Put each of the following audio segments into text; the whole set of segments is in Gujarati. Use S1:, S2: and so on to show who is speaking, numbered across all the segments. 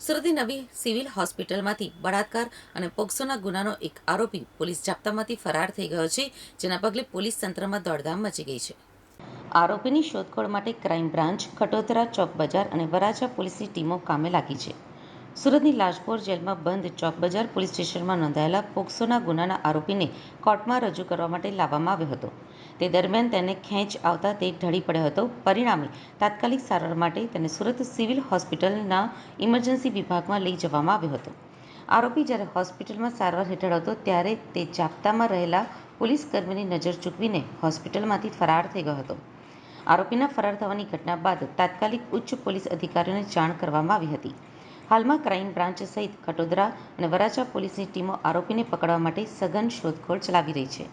S1: સુરતની નવી સિવિલ હોસ્પિટલમાંથી બળાત્કાર અને પોક્સોના ગુનાનો એક આરોપી પોલીસ જાપ્તામાંથી ફરાર થઈ ગયો છે, જેના પગલે પોલીસ તંત્રમાં દોડધામ મચી ગઈ છે. આરોપીની શોધખોળ માટે ક્રાઇમ બ્રાન્ચ ખટોદરા ચોક બજાર અને વરાછા પોલીસની ટીમો કામે લાગી છે. સુરતની લાજપોર જેલમાં બંધ ચોક બજાર પોલીસ સ્ટેશનમાં નોંધાયેલા પોક્સોના ગુનાના આરોપીને કોર્ટમાં રજૂ કરવા માટે લાવવામાં આવ્યો હતો. તે દરમિયાન તેને ખેંચ આવતા તે ઢળી પડ્યો હતો. પરિણામે તાત્કાલિક સારવાર માટે તેને સુરત સિવિલ હોસ્પિટલના ઇમરજન્સી વિભાગમાં લઈ જવામાં આવ્યો હતો. આરોપી જ્યારે હોસ્પિટલમાં સારવાર હેઠળ હતો ત્યારે તે જાપ્તામાં રહેલા પોલીસ કર્મીની નજર ચૂકવીને હોસ્પિટલમાંથી ફરાર થઈ ગયો હતો. આરોપીના ફરાર થવાની ઘટના બાદ તાત્કાલિક ઉચ્ચ પોલીસ અધિકારીઓને જાણ કરવામાં આવી હતી. હાલમાં ક્રાઇમ બ્રાન્ચ સહિત ખટોદરા અને વરાછા પોલીસની ટીમો આરોપીને પકડવા માટે સઘન શોધખોળ ચલાવી રહી છે.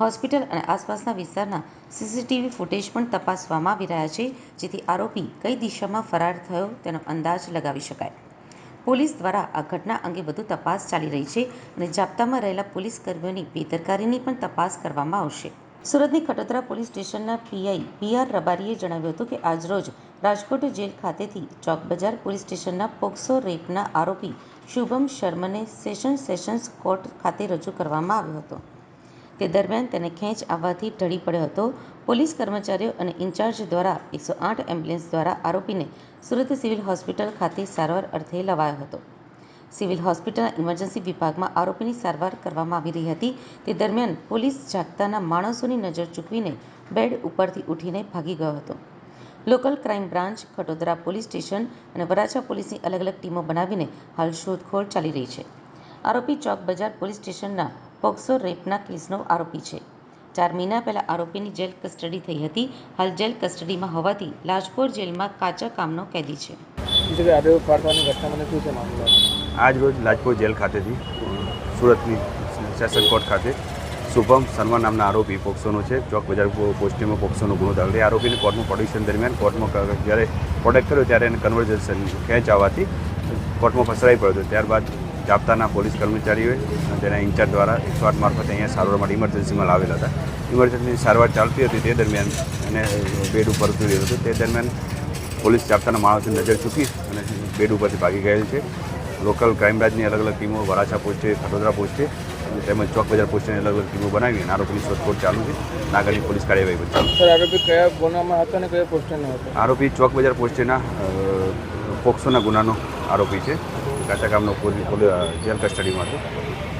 S1: હોસ્પિટલ અને આસપાસના વિસ્તારના સીસીટીવી ફૂટેજ પણ તપાસવામાં આવી રહ્યા છે, જેથી આરોપી કઈ દિશામાં ફરાર થયો તેનો અંદાજ લગાવી શકાય. પોલીસ દ્વારા આ ઘટના અંગે વધુ તપાસ ચાલી રહી છે અને જાપ્તામાં રહેલા પોલીસ કર્મીઓની બેદરકારીની પણ તપાસ કરવામાં આવશે. સુરતની ખટોદરા પોલીસ સ્ટેશનના પીઆઈ પી આર રબારીએ જણાવ્યું હતું કે આજરોજ રાજકોટ જેલ ખાતેથી ચોક બજાર પોલીસ સ્ટેશનના પોક્સો રેપના આરોપી શુભમ શર્મને સેશન સેશન્સ કોર્ટ ખાતે રજૂ કરવામાં આવ્યો હતો. તે દરમિયાન તેને ખેંચ આવવાથી ઢળી પડ્યો હતો. પોલીસ કર્મચારીઓ અને ઇન્ચાર્જ દ્વારા એકસો આઠ એમ્બ્યુલન્સ દ્વારા આરોપીને સુરત સિવિલ હોસ્પિટલ ખાતે સારવાર અર્થે લવાયો હતો. સિવિલ હોસ્પિટલના ઇમરજન્સી વિભાગમાં આરોપીની સારવાર કરવામાં આવી રહી હતી. તે દરમિયાન પોલીસ જાગતાના માણસોની નજર ચૂકવીને બેડ ઉપરથી ઉઠીને ભાગી ગયો હતો. Local crime branch Khatodara police station અને વરાછા પોલીસની અલગ અલગ ટીમો બનાવીને હાલ શોધખોળ ચાલી રહી છે. આરોપી ચોક બજાર પોલીસ સ્ટેશનના પોક્સો રેપના કેસનો આરોપી છે. ચાર મહિના પહેલા આરોપીની જેલ કસ્ટડી થઈ હતી. હાલ જેલ કસ્ટડીમાં હોવાથી લાજપોર જેલમાં કાચા કામનો કેદી છે.
S2: આજ રોજ લાજપોર જેલ ખાતેથી સુરતની સેશન કોર્ટ ખાતે શુભમ શર્મા નામના આરોપી પોક્સોનો છે. ચોક બજાર પોસ્ટિંગમાં પોક્સોનો ગુનો દાખલ એ આરોપીને કોર્ટમાં પ્રોડક્શન દરમિયાન કોર્ટમાં જ્યારે પ્રોડક્ટ કર્યો ત્યારે એને કન્વર્ઝેશન ખેંચ આવવાથી કોર્ટમાં ફસરાઈ પડ્યો હતો. ત્યારબાદ જાપ્તાના પોલીસ કર્મચારીઓએ તેના ઇન્ચાર્જ દ્વારા એકસો આઠ મારફતે અહીંયા સારવાર માટે ઇમરજન્સીમાં લાવેલા હતા. ઇમરજન્સી સારવાર ચાલતી હતી તે દરમિયાન એને બેડ ઉપર ઉતરી રહ્યો હતો. તે દરમિયાન પોલીસ જાપ્તાના માણસોની નજર ચૂકી અને બેડ ઉપરથી ભાગી ગયેલ છે. લોકલ ક્રાઇમ બ્રાન્ચની અલગ અલગ ટીમો વરાછા પહોંચે ખડોદરા અને તેમજ ચોક બજાર પોસ્ટની અલગ અલગ ટીમો બનાવી અને આરોપીની શોધખોળ ચાલુ છે. આગળની પોલીસ કાર્યવાહી ચાલુ
S3: સર આરોપી કયા ગુનામાં હતા અને કયા પોસ્ટરનો હતો?
S2: આરોપી ચોક બજાર પોસ્ટેના પોક્સોના ગુનાનો આરોપી છે. કાચા કામનો જેલ કસ્ટડીમાં હતો